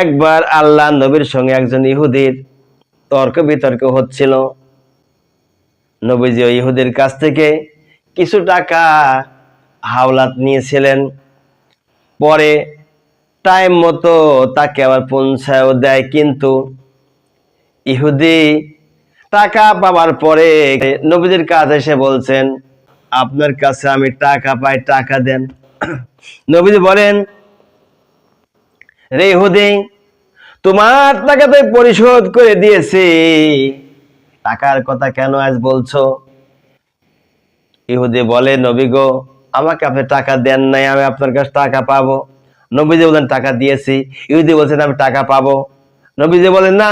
একবার আল্লাহ নবীর সঙ্গে একজন ইহুদির তর্ক বিতর্ক হচ্ছিল। নবীজি ইহুদির কাছ থেকে কিছু টাকা হাওলাত নিয়েছিলেন। পরে টাইম মতো তাকে আবার পৌঁছায়ও দেয়, কিন্তু ইহুদি টাকা পাওয়ার পরে নবীজির কাছে এসে বলছেন, আপনার কাছে আমি টাকা পাই, টাকা দেন। নবীজি বলেন রে ইহুদি তোমার টাকা তো পরিশোধ করে দিয়েছি। টাকার কথা কেন আজ বলছো? ইহুদি বলে, নবী গো, আমাকে আপনি টাকা দেন নাই, আমি আপনার কাছে টাকা পাবো। নবীজি বলেন, টাকা দিয়েছি। ইহুদি বলছেন, আমি টাকা পাবো। নবীজি বলেন, না,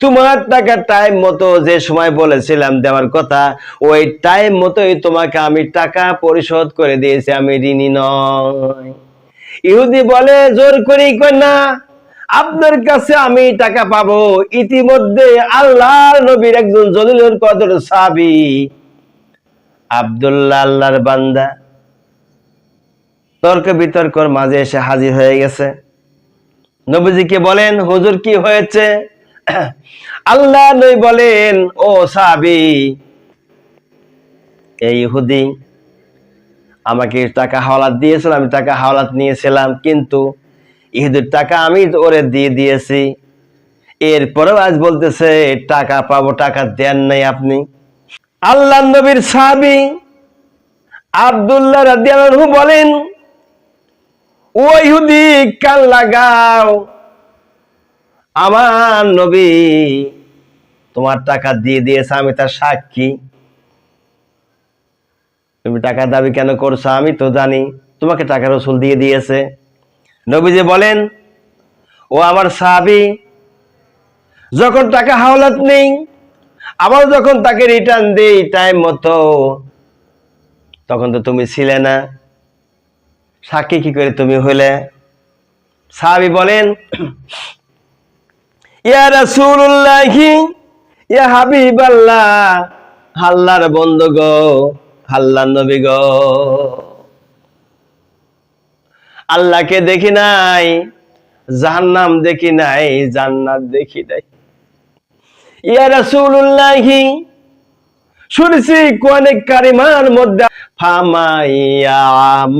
তোমার টাকা টাইম মতো যে সময় বলেছিলাম দেওয়ার কথা, ওই টাইম মতোই তোমাকে আমি টাকা পরিশোধ করে দিয়েছি, আমি ঋণী নয় ইহুদি বলে, জোর কই না। আপনার কাছে আমি টাকা পাবো। ইতিমধ্যে আল্লাহ নবীর একজন জলিলুল কদর সাবি আব্দুল্লাহ আল্লাহর বান্দা, তর্ক বিতর্কর মাঝে এসে হাজির হয়ে গেছে। নবীজিকে বলেন, হুজুর, কি হয়েছে? আল্লাহ নই বলেন, ও সাবি এই ইহুদি আমাকে টাকা হাওলাত দিয়েছিল, আমি টাকা হাওলাত নিয়েছিলাম, কিন্তু ইহুদের টাকা আমি ওরে দিয়ে দিয়েছি। এরপরেও আজ বলতেছে, টাকা পাবো, টাকা দেন নাই আপনি। আল্লাহ নবীর সাহাবি আব্দুল্লাহ রাদিয়াল্লাহু বলেন, ও ইহুদি, কান লাগাও। আমার নবী তোমার টাকা দিয়ে দিয়েছে, আমি তার সাক্ষী। তুমি টাকা দাবি কেন করছ আমি তো জানি। তোমাকে টাকা রসুল দিয়ে দিয়েছে। নবীজি বলেন, ও আমার সাহাবি, যখন টাকা হাওলাত নেই, আবার যখন তাকে রিটার্ন দেই টাইম মতো, তখন তো তুমি ছিলে না। সাক্ষী কি করে তুমি হইলে? সাহাবি বলেন, ইয়া রাসূলুল্লাহি, ইয়া হাবিবাল্লাহ, আল্লাহর বন্ধু গো আল্লাহর নবী গো। আল্লাহকে দেখি নাই, জাহান্নাম দেখি নাই, জান্নাত দেখি নাই। ইয়া রাসূলুল্লাহি, শুনছি কোরআনে কারিমার মধ্যে, ফামাইয়া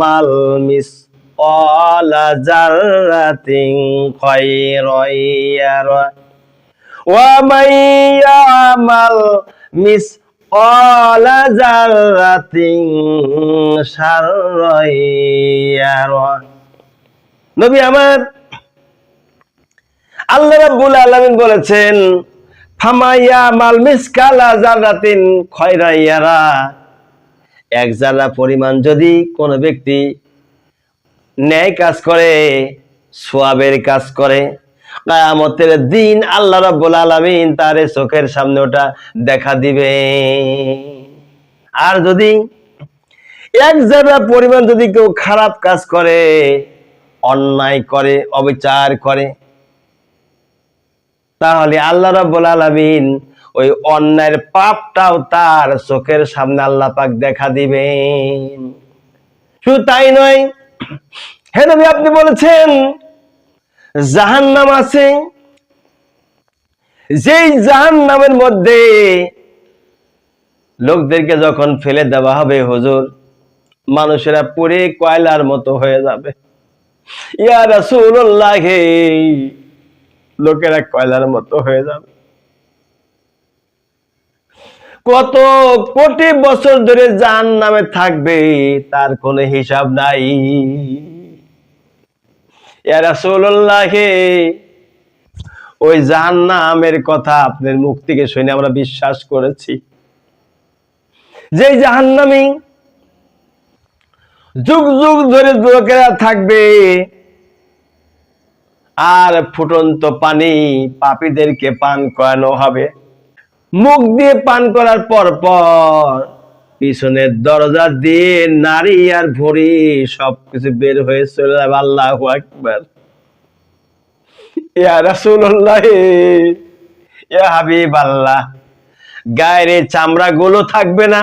মাল মিস অলা জাররাতিন খায়রাইয়ারা। ওয়া মাইয়া আমাল মিস অলা জাররাতিন শাররাইয়ারা নবী আমার, আল্লাহ রাব্বুল আলামিন বলেছেন ফামাইয়া মাল মিসকালা জাররাতিন খয়রাইয়ারা এক জারা পরিমাণ যদি কোনো ব্যক্তি ন্যায় কাজ করে, সোয়াবের কাজ করে কায়ামতের দিন আল্লাহ রাব্বুল আলামিন তার চোখের সামনে ওটা দেখা দিবে। আর যদি এক জায়গা পরিমাণ যদি কেউ খারাপ কাজ করে, অন্যায় করে, অবিচার করে, তাহলে আল্লাহ রাব্বুল আলামিন ওই অন্যায়ের পাপটাও তার চোখের সামনে আল্লাহ পাক দেখা দিবেন। শুধু তাই নয়, হে নবী আপনি বলেছেন জাহান্নাম আছে। যেই জাহান্নামের মধ্যে লোকদেরকে যখন ফেলে দেওয়া হবে, হুজুর, মানুষেরা পুরে কয়লার মতো হয়ে যাবে। ইয়া রাসূলুল্লাহ, লোকেরা কয়লার মতো হয়ে যাবে। কত কোটি বছর ধরে জান নামে থাকবে, তার কোনো হিসাব নাই। ইয়া রাসূলুল্লাহ। ওই জাহান্নামের কথা আপনার মুখ থেকে শুনে আমরা বিশ্বাস করেছি। যে যুগ যুগ ধরে লোকেরা থাকবে, আর ফুটন্ত পানি পাপীদেরকে পান করানো হবে। মুখ দিয়ে পান করার পর পর পিছনের দরজা দিয়ে নারী আর ভরি সবকিছু বের হয়ে চলে যাবে, আল্লাহ আল্লাহ গায়ের চামড়া গুলো থাকবে না।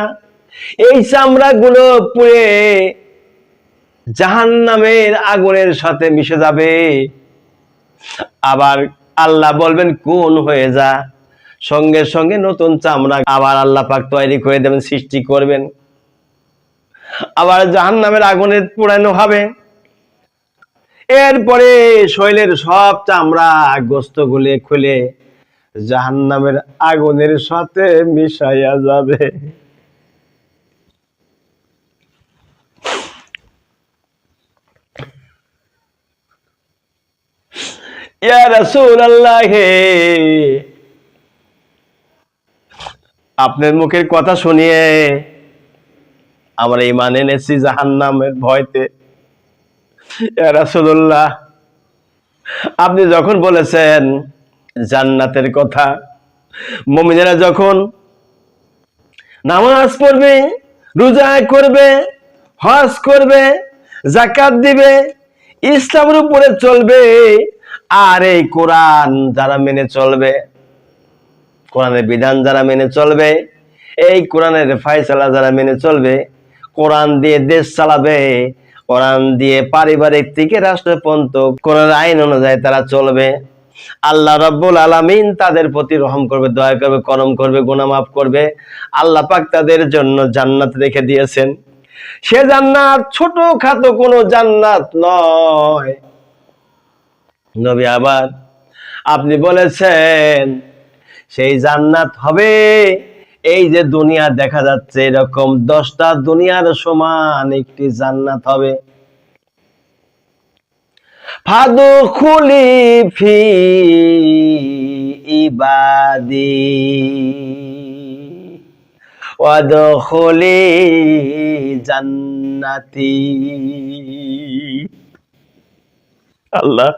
এই চামড়া গুলো পুড়ে জাহান্নামের আগুনের সাথে মিশে যাবে। আবার আল্লাহ বলবেন, কোন হয়ে যা? সঙ্গে সঙ্গে নতুন চামড়া আবার আল্লাহ পাক তৈরি করে দেবেন, সৃষ্টি করবেন। আবার জাহান নামের আগুনে পোড়ানো হবে। এরপরে শৈলের সব চামড়া গোস্ত গুলে খুলে জাহান নামের আগুনের সাথে মিশাইয়া যাবে। ইয়া রাসূলুল্লাহ আপনার মুখের কথা শুনিয়ে আমরা ইমান এনেছি জাহান্নামের ভয়তে। ইয়া রাসূলুল্লাহ, আপনি যখন বলেছেন জান্নাতের কথা, মুমিনেরা যখন নামাজ পড়বে রোজা করবে, হজ করবে জাকাত দিবে, ইসলামের উপরে চলবে, আর এই কোরআন যারা মেনে চলবে কোরআনের বিধান যারা মেনে চলবে, এই কোরআনের ফায়সালা যারা মেনে চলবে, কোরআন দিয়ে দেশ চালাবে, কোরআন দিয়ে পারিবারিক থেকে রাষ্ট্র পর্যন্ত কোরআন আইন অনুযায়ী তারা চলবে। আল্লাহ রব্বুল আলামিন তাদের প্রতি রহম করবে, দয়া করবে, করম করবে, গুনাহ মাফ করবে। আল্লাহ পাক তাদের জন্য জান্নাত রেখে দিয়েছেন। সে জান্নাত ছোট খাটো কোনো জান্নাত নয়। নবী আবার আপনি বলেছেন সেই জান্নাত হবে। এই যে দুনিয়া দেখা যাচ্ছে এরকম দশটা দুনিয়ার সমান একটি জান্নাত হবে। ফাদু খুলি ফি ইবাদি। ওয়াদখুলি জান্নাতি। আল্লাহ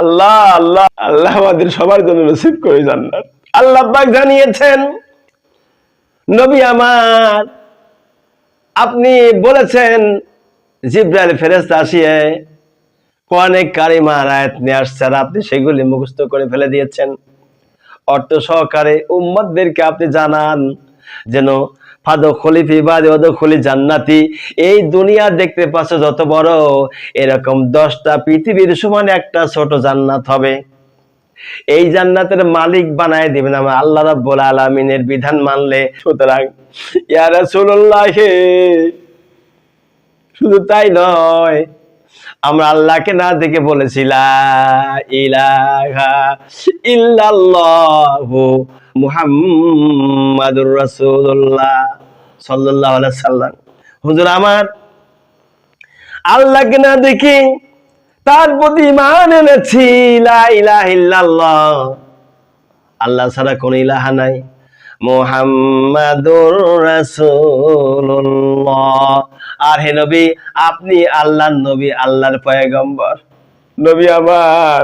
আল্লাহ আল্লাহ আল্লাহ আমাদের সবার জন্য নসিব করে জান্নাত। আল্লাহ জানিয়েছেন, নবী আমার, আপনি বলেছেন, জিব্রাইল ফেরেশতা আসিয়ে কোরআনে কারিমার আয়াত নিয়ে আসছে আর আপনি সেগুলি মুখস্থ করে ফেলে দিয়েছেন। অর্থ সহকারে উম্মতদেরকে আপনি জানান যেন ফাদো খলিফি বা খলি জান্নাতি, এই দুনিয়া দেখতে পাচ্ছ যত বড়, এরকম দশটা পৃথিবীর সমান একটা ছোট জান্নাত হবে। এই জান্নাতের মালিক বানায় দিবেন আমার আল্লাহ রাব্বুল আলামিনের বিধান মানলে। সুতরাং, ইয়া রাসূলুল্লাহ শুধু তাই নয়, আমরা আল্লাহকে না দেখে বলেছিলাম ইলাহা মুহাম্মাদুর রাসূলুল্লাহ সাল্লাল্লাহু আলাইহি সাল্লাম হুজুর আমার, আল্লাহকে না দেখে তার প্রতি ইমান এনেছি আল্লাহ ছাড়া কোন ইলাহা নাই। মোহাম্মদুর আর হে নবী, আপনি আল্লাহর নবী, আল্লাহর পয়গম্বর। নবী আমার,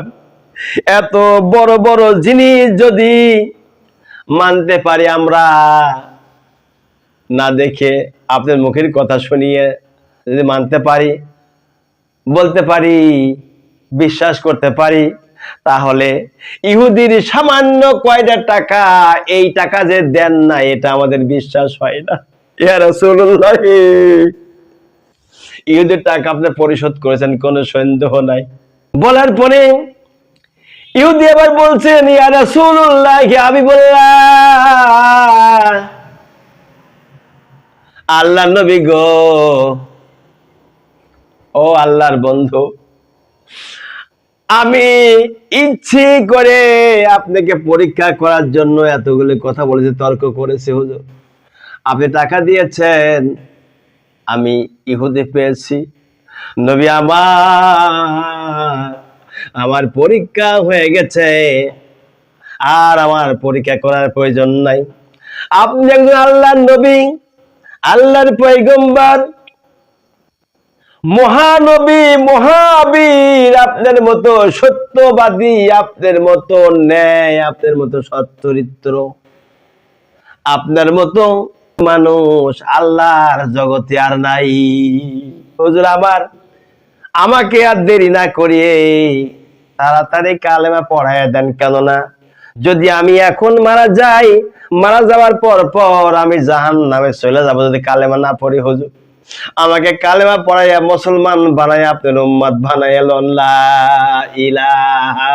এত বড় বড় জিনিস যদি মানতে পারি আমরা, না দেখে আপনার মুখের কথা শুনিয়ে যদি মানতে পারি বলতে পারি, বিশ্বাস করতে পারি, তাহলে ইহুদির সামান্য কয়টা টাকা, এই টাকা যে দেন না, এটা আমাদের বিশ্বাস হয় না। ইহুদের টাকা আপনি পরিশোধ করেছেন, কোনো সন্দেহ নাই। বলার পরে ইহুদি আবার বলছেন আমি বললাম আল্লাহ নবী গো ও আল্লাহর বন্ধু, আমি ইচ্ছে করে আপনাকে পরীক্ষা করার জন্য এতগুলো কথা বলেছি, তর্ক করেছি হুজুর। আপনি টাকা দিয়েছেন, আমি ইহুদি পেয়েছি। নবী আমার আমার পরীক্ষা হয়ে গেছে, আর আমার পরীক্ষা করার প্রয়োজন নাই। আপনি একজন আল্লাহর নবী, আল্লাহর পয়গম্বর মহানবী, মহাবীর আপনার মতো সত্যবাদী, আপনার মতো ন্যায়, আপনার মতো সচ্চরিত্র আপনার মতো মানুষ আল্লাহর জগতে আর নাই। হুজুর আমার আমাকে আর দেরি না করিয়ে তাড়াতাড়ি কালেমা পড়ায় দেন কেননা যদি আমি এখন মারা যাই, মারা যাওয়ার পর পর আমি জাহান নামে চলে যাব যদি কালেমা না পড়ি হুজুর। আমাকে কালেমা পড়াইয়া মুসলমান বানাইয়া আপনার উম্মত বানাইয়া লা ইলাহা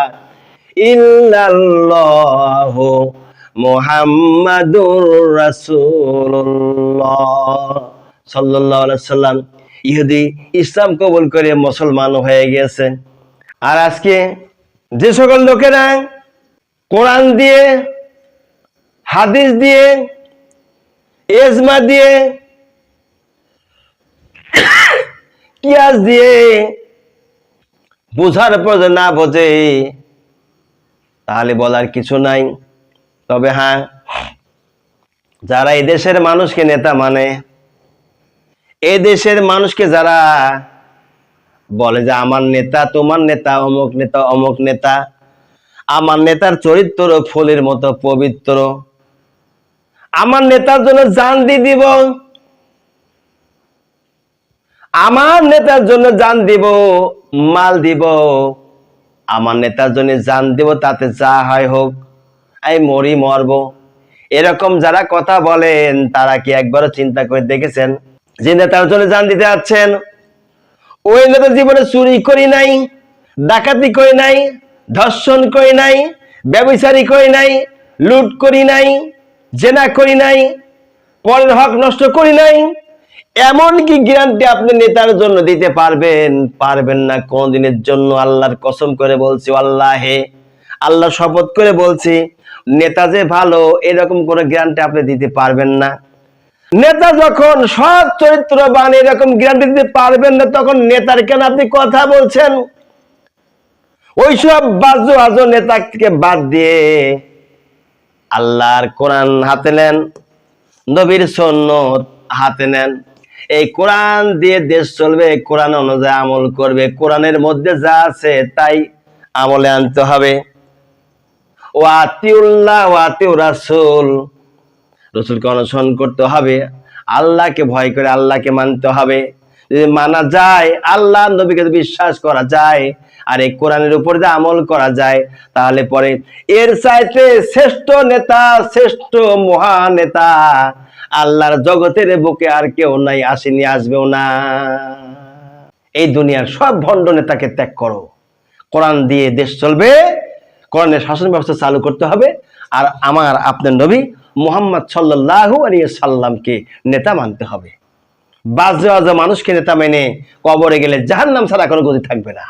ইল্লাল্লাহ মুহাম্মাদুর রাসূলুল্লাহ। সাল্লাল্লাহু আলাইহি সাল্লাম, ইহুদি ইসলাম কবুল করে মুসলমান হয়ে গেছে আর আজকে যে সকল লোকেরা কোরআন দিয়ে, হাদিস দিয়ে, এজমা দিয়ে কিয়াস দিয়ে। বোঝার পর না বোঝে, তাহলে বলার কিছু নাই। তবে হ্যাঁ যারা এই দেশের মানুষকে নেতা মানে এই দেশের মানুষকে যারা বলে যে আমার নেতা তোমার নেতা, অমুক নেতা অমুক নেতা, আমার নেতার চরিত্র ফুলের মতো পবিত্র। আমার নেতার জন্য জান দিয়ে দিব। আমার নেতার জন্য জান দিব, মাল দিব। আমার নেতার জন্য জান দিব, তাতে যা হয় হোক এই মরি মরব। এরকম যারা কথা বলেন, তারা কি একবারও চিন্তা করে দেখেছেন? যে নেতার জন্য জান দিতে যাচ্ছেন, ওই নেতা জীবনে চুরি করি নাই, ডাকাতি করি নাই, ধর্ষণ করি নাই, ব্যবচারী করি নাই, লুট করি নাই, জেনা করি নাই, পরের হক নষ্ট করি নাই এমন কি গ্যারান্টি আপনি নেতার জন্য দিতে পারবেন? পারবেন না, কোনদিনের জন্য? আল্লাহর কসম করে বলছি আল্লাহে আল্লাহ শপথ করে বলছি, নেতা যে ভালো, এরকম কোনো গ্যারান্টি আপনি দিতে পারবেন না। নেতা যখন সৎ চরিত্রবান, এরকম গ্যারান্টি দিতে পারবেন না, তখন নেতার কেন আপনি কথা বলছেন? ওইসব বাজু আজো নেতাকে বাদ দিয়ে আল্লাহর কোরআন হাতে নেন, নবীর সন্ন্যত হাতে নেন। এই কোরআন দিয়ে দেশ চলবে, কোরআন অনুযায়ী আমল করবে, কোরআনের মধ্যে যা আছে তাই আমলে আনতে হবে। ও আতিউল্লাহ, ও আতিউ রাসুল, রসুলকে অনুসরণ করতে হবে, আল্লাহকে ভয় করে আল্লাহকে মানতে হবে। যদি মানা যায়, আল্লাহ নবীকে বিশ্বাস করা যায়, আর এই কোরআনের উপর যে আমল করা যায়, তাহলে পরে এর চাইতে শ্রেষ্ঠ নেতা, শ্রেষ্ঠ মহান নেতা আল্লাহর জগতের বুকে আর কেউ নাই, আসেনি, আসবেও না। এই দুনিয়ার সব ভণ্ড নেতাকে ত্যাগ করো। কোরআন দিয়ে দেশ চলবে, কোরআনের শাসন ব্যবস্থা চালু করতে হবে, আর আমার আপনার নবী মোহাম্মদ সাল্লাহ আলিয়া সাল্লামকে নেতা মানতে হবে। বাজে বাজে মানুষকে নেতা মেনে কবরে গেলে জাহান্নাম ছাড়া কোনো গতি থাকবে না।